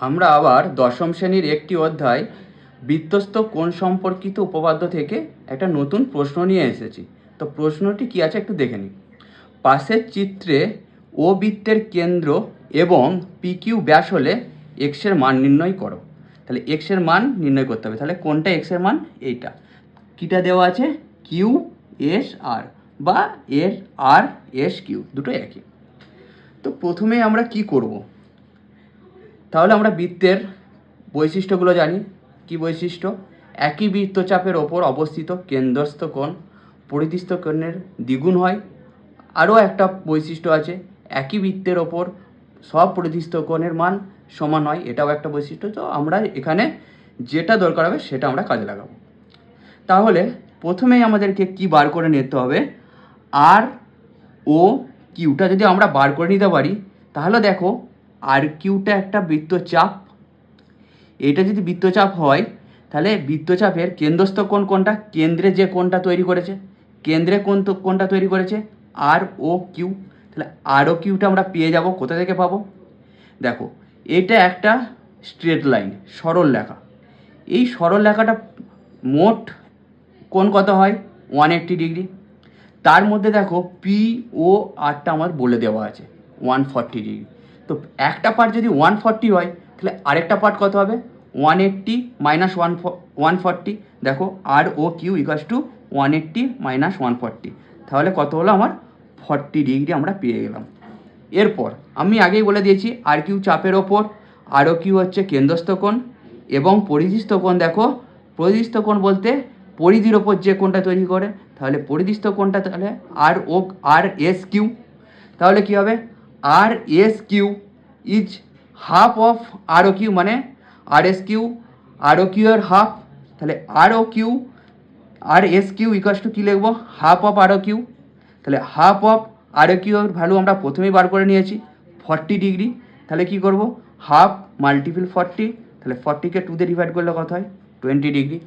আমরা আবার দশম শ্রেণির একটি অধ্যায় বৃত্তস্থ কোণ সম্পর্কিত উপপাদ্য থেকে একটা নতুন প্রশ্ন নিয়ে এসেছি। তো প্রশ্নটি কি আছে একটু দেখে নিই। পাশের চিত্রে ও বৃত্তের কেন্দ্র এবং পি কিউ ব্যাস হলে এক্সের মান নির্ণয় করো। তাহলে এক্সের মান নির্ণয় করতে হবে। তাহলে কোনটা এক্সের মান? এইটা। কিটা দেওয়া আছে? কিউ এস আর বা এর আর এস কিউ দুটো একই। তো প্রথমে আমরা কি করব? তাহলে আমরা বৃত্তের বৈশিষ্ট্যগুলো জানি। কি বৈশিষ্ট্য? একই বৃত্তচাপের ওপর অবস্থিত কেন্দ্রস্থ কোণ পরিধিস্থ কোণের দ্বিগুণ হয়। আরও একটা বৈশিষ্ট্য আছে, একই বৃত্তের ওপর সব পরিধিস্থ কোণের মান সমান হয়। এটাও একটা বৈশিষ্ট্য। তো আমরা এখানে যেটা দরকার হবে সেটা আমরা কাজে লাগাবো। তাহলে প্রথমেই আমাদেরকে কি বার করে নিতে হবে? আর ও কিউটা যদি আমরা বার করে নিতে পারি, তাহলে দেখো আর কিউটা একটা বৃত্তচাপ। এটা যদি বৃত্তচাপ হয়, তাহলে বৃত্তচাপের কেন্দ্রস্থ কোণ কোনটা? কেন্দ্রে যে কোণটা তৈরি করেছে। কেন্দ্রে কোন কোণটা তৈরি করেছে? R O Q. তাহলে আর ও কিউটা আমরা পেয়ে যাব, কোথা থেকে পাবো? দেখো, এটা একটা স্ট্রেট লাইন, সরল লেখা। এই সরল লেখাটা মোট কোন কত হয়? ওয়ান এইট্টি ডিগ্রি তার মধ্যে দেখো, পি, ও, আরটা আমার বলে দেওয়া আছে ওয়ান ফর্টি ডিগ্রি তো একটা পার্ট যদি ওয়ান ফর্টি হয়, তাহলে আরেকটা পার্ট কত হবে? One eighty minus one one forty দেখো R O Q equals to one eighty minus one forty তাহলে কত হলো আমার? ফর্টি ডিগ্রি আমরা পেয়ে গেলাম। এরপর আমি আগেই বলে দিয়েছি আর কিউ চাপের ওপর। আর ও কিউ হচ্ছে কেন্দ্রস্থকোণ এবং পরিধিস্থ কোণ, দেখো। পরিধিস্থ কোণ বলতে পরিধির ওপর যে কোণটা তৈরি করে, তাহলে পরিধিস্থ কোণটা তাহলে আর ও আর এস কিউ তাহলে কী হবে? R S Q is half of R O Q মানে R S Q R O Q এর হাফ তাহলে R O Q R S Q equals to কী লিখব? Half of R O Q তাহলে half of R O Q value আমরা প্রথমেই বার করে নিয়েছি forty degree তাহলে কি করব? হাফ মাল্টিপল ফর্টি তাহলে ফর্টিকে টু দিয়ে ডিভাইড করলে কত হয়? Twenty degree